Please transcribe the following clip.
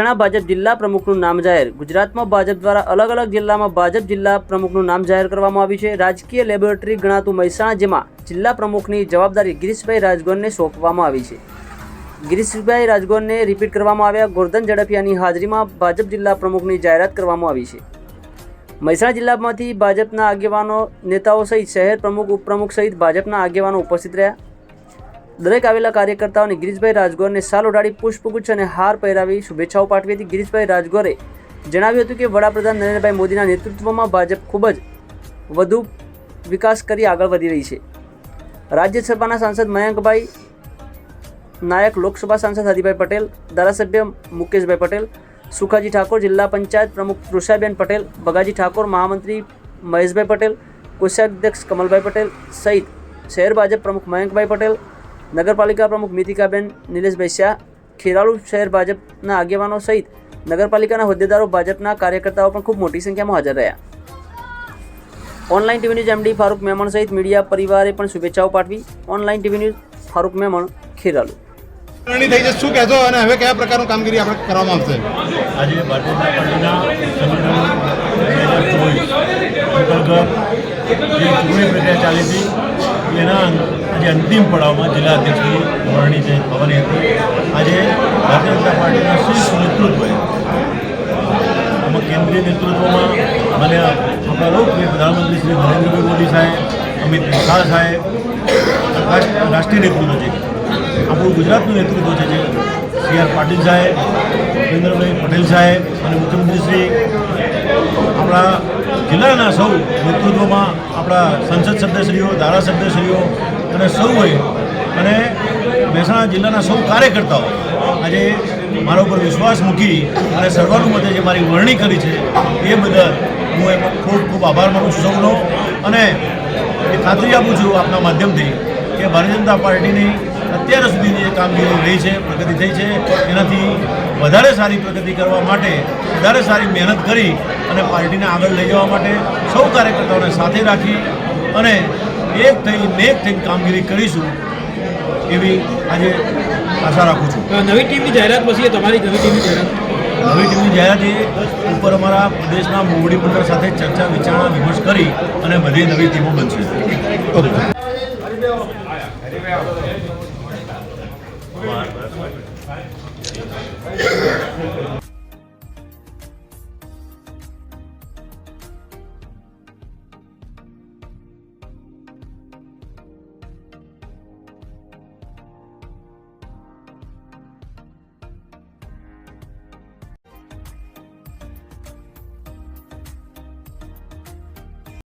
મહેસાણા ભાજપ જિલ્લા પ્રમુખનું નામ જાહેર. ગુજરાતમાં ભાજપ દ્વારા અલગ અલગ જિલ્લામાં ભાજપ જિલ્લા પ્રમુખનું નામ જાહેર કરવામાં આવ્યું છે. રાજકીય લેબોરેટરી ગણાતું મહેસાણા, જેમાં જિલ્લા પ્રમુખની જવાબદારી ગિરીશભાઈ રાજગોરને સોંપવામાં આવી છે. ગિરીશભાઈ રાજગોરને રિપીટ કરવામાં આવ્યા. ગોરધન ઝડપિયાની હાજરીમાં ભાજપ જિલ્લા પ્રમુખની જાહેરાત કરવામાં આવી છે. મહેસાણા જિલ્લામાંથી ભાજપના આગેવાનો નેતાઓ સહિત શહેર પ્રમુખ, ઉપપ્રમુખ સહિત ભાજપના આગેવાનો ઉપસ્થિત રહ્યા. દરેક આવેલા કાર્યકર્તાઓને ગિરીશભાઈ રાજગોરને સાલ ઉડાડી પુષ્પગુચ્છ અને હાર પહેરાવી શુભેચ્છાઓ પાઠવી હતી. ગિરીશભાઈ રાજગોરે જણાવ્યું હતું કે વડાપ્રધાન નરેન્દ્રભાઈ મોદીના નેતૃત્વમાં ભાજપ ખૂબ જ વધુ વિકાસ કરી આગળ વધી રહી છે. રાજ્યસભાના સાંસદ મયંકભાઈ નાયક, લોકસભા સાંસદ હરિભાઈ પટેલ, ધારાસભ્ય મુકેશભાઈ પટેલ, સુખાજી ઠાકોર, જિલ્લા પંચાયત પ્રમુખ કૃષાબેન પટેલ, બગાજી ઠાકોર, મહામંત્રી મહેશભાઈ પટેલ, કોષાધ્યક્ષ કમલભાઈ પટેલ સહિત શહેર ભાજપ પ્રમુખ મયંકભાઈ પટેલ નગરપાલિકા પ્રમુખ મિતિકાબેન નિલેશભાઈ શાહ ખેરાલુ શહેર ભાજપના આગેવાનો સહિત નગરપાલિકાના હોદ્દેદારો ભાજપના કાર્યકર્તાઓ પણ ખૂબ મોટી સંખ્યામાં હાજર રહ્યા. Online TV news MD Farooq Memon સહિત મીડિયા પરિવારે પણ શુભેચ્છાઓ પાઠવી. Online TV news Farooq Memon Kheralu. થઈ જશે. શું કહેશો અને હવે કયા પ્રકારનું કામગીરી આપણે કરવામાં આવશે? આજે ભારતીય જનતા પાર્ટીના અંતર્ગત જે ચૂંટણી પ્રક્રિયા ચાલી હતી, એના આજે અંતિમ પડાવમાં જિલ્લા અધ્યક્ષની વરણી છે થવાની હતી. આજે ભારતીય જનતા પાર્ટીના શીર્ષ નેતૃત્વએ આમાં કેન્દ્રીય નેતૃત્વમાં મને આપણા લોકપ્રિય પ્રધાનમંત્રી શ્રી નરેન્દ્રભાઈ મોદી સાહેબ, અમિત શાહ સાહેબ રાષ્ટ્ર- રાષ્ટ્રીય નેતૃત્વ છે. આપણું ગુજરાતનું નેતૃત્વ છે જે સી આર પાટીલ સાહેબ નરેન્દ્રભાઈ પટેલ સાહેબ અને મુખ્યમંત્રી શ્રી આપણા જિલ્લાના સૌ નેતૃત્વમાં આપણા સંસદ સભ્યશ્રીઓ, ધારાસભ્યશ્રીઓ અને સૌએ અને મહેસાણા જિલ્લાના સૌ કાર્યકર્તાઓ આજે મારા ઉપર વિશ્વાસ મૂકી અને સર્વાનુમતે જે મારી વરણી કરી છે, એ બદલ હું એનો ખૂબ ખૂબ આભાર માનું છું સૌનો. અને એ ખાતરી આપું છું આપના માધ્યમથી કે ભારતીય જનતા પાર્ટીની અત્યાર સુધીની જે કામગીરી રહી છે, પ્રગતિ થઈ છે, એનાથી વધારે સારી પ્રગતિ કરવા માટે વધારે સારી મહેનત કરી અને પાર્ટીને આગળ લઈ જવા માટે સૌ કાર્યકર્તાઓને સાથે રાખી અને એક થઈ એક થઈને કામગીરી કરીશું એવી આજે આશા રાખું છું. નવી ટીમની જાહેરાત પછી તમારી નવી ટીમની જાહેરાત? નવી ટીમની જાહેરાત એ ઉપર અમારા પ્રદેશના મોવડી મંડળ સાથે ચર્ચા વિચારણા વિમર્શ કરી અને બધી નવી ટીમો બનશે. ઓકે.